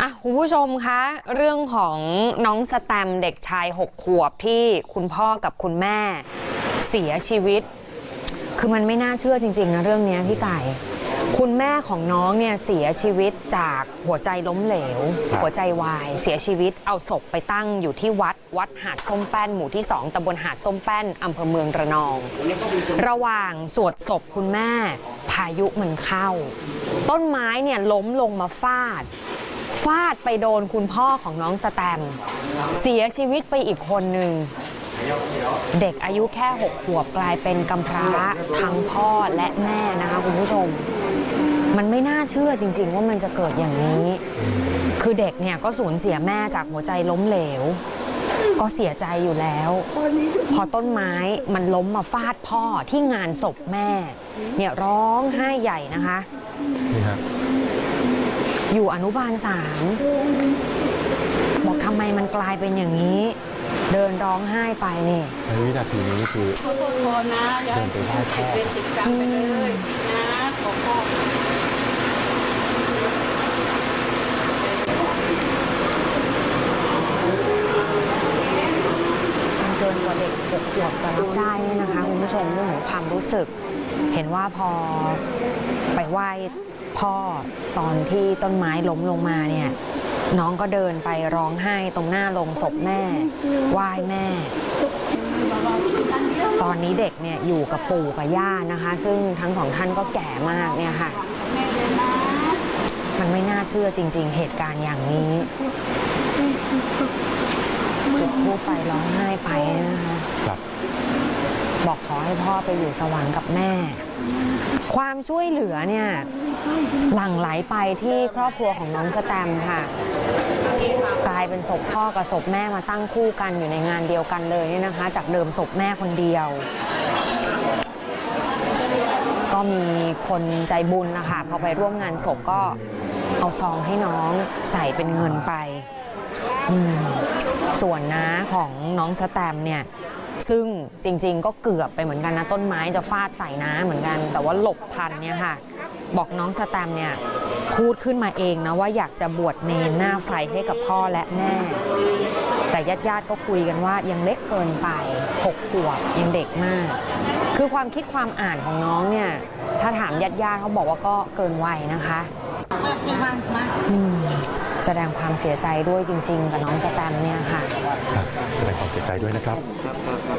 อะคุณผู้ชมคะเรื่องของน้องสแตมเด็กชายหกขวบที่คุณพ่อกับคุณแม่เสียชีวิต คือมันไม่น่าเชื่อจริง ๆ นะเรื่องเนี้ยพี่ไก่คุณแม่ของน้องเนี่ยเสียชีวิตจากหัวใจล้มเหลวครับหัวใจวาย เสียชีวิตเอาศพไปตั้งอยู่ที่วัด วัดหาดส้มแป้นหมู่ที่สองตำบลหาดส้มแป้นอำเภอเมืองระนอง ระหว่างสวดศพคุณแม่ พายุมันเข้า ต้นไม้เนี่ยล้มลงมาฟาด ฟาดไปโดนคุณพ่อของน้องสแตม เสียชีวิตไปอีกคนหนึ่ง เด็กอายุแค่หกขวบกลายเป็นกำพร้าทั้งพ่อและแม่นะคะคุณผู้ชม มันไม่น่าเชื่อจริง ๆ ว่ามันจะเกิดอย่างนี้ คือเด็กเนี่ยก็สูญเสียแม่จากหัวใจล้มเหลว ก็เสียใจอยู่แล้ว พอต้นไม้มันล้มมาฟาดพ่อที่งานศพแม่ เนี่ยร้องไห้ใหญ่นะคะนี่ฮะ อยู่อนุบาลสามบอกทำไมมันกลายเป็นอย่างนี้ เดินร้องไห้ไปนี่ในวินาทีนี้คือขอโทษพ่อนะอย่าเดินไปไหว้พ่อเป็นติดกรรมไปเลยนะขอพ่อมันเกินกว่าเด็กหกขวบจะรับได้เนี่ยนะคะคุณผู้ชมเรื่องของความรู้สึก เห็นว่าพอไปไหว้พ่อตอนที่ต้นไม้ล้มลงมาเนี่ย น้องก็เดินไปร้องไห้ตรงหน้าโรงศพแม่ไหว้แม่ ตอนนี้เด็กเนี่ยอยู่กับปู่กับย่านะคะ ซึ่งทั้งสองท่านก็แก่มากเนี่ยค่ะ มันไม่น่าเชื่อจริง ๆ เหตุการณ์อย่างนี้จุดทูปไปร้องไห้ไปนะคะ บอกขอให้พ่อไปอยู่สวรรค์กับแม่ ความช่วยเหลือเนี่ยหลั่งไหลไปที่ครอบครัวของน้องสแตมค่ะกลายเป็นศพพ่อกับศพแม่มาตั้งคู่กันอยู่ในงานเดียวกันเลยเนี่ยนะคะ จากเดิมศพแม่คนเดียว ก็มีคนใจบุญนะคะพอไปร่วมงานศพก็เอาซองให้น้องใส่เป็นเงินไป ส่วนน้าของน้องสแตมเนี่ย ซึ่งจริง ๆ ก็เกือบไปเหมือนกันนะ ต้นไม้จะฟาดใส่น้าเหมือนกัน แต่ว่าหลบทันเนี่ยค่ะ บอกน้องสแตมป์เนี่ยพูดขึ้นมาเองนะว่าอยากจะบวชเนรหน้าไฟให้กับพ่อและแม่ แต่ญาติญาติๆก็คุยกันว่ายังเล็กเกินไปหกขวบยังเด็กมาก คือความคิดความอ่านของน้องเนี่ย ถ้าถามญาติญาติๆเขาบอกว่าก็เกินวัยนะคะอืม แสดงความเสียใจด้วยจริงๆกับน้องสแตมเนี่ยค่ะแสดงความเสียใจด้วยนะครับ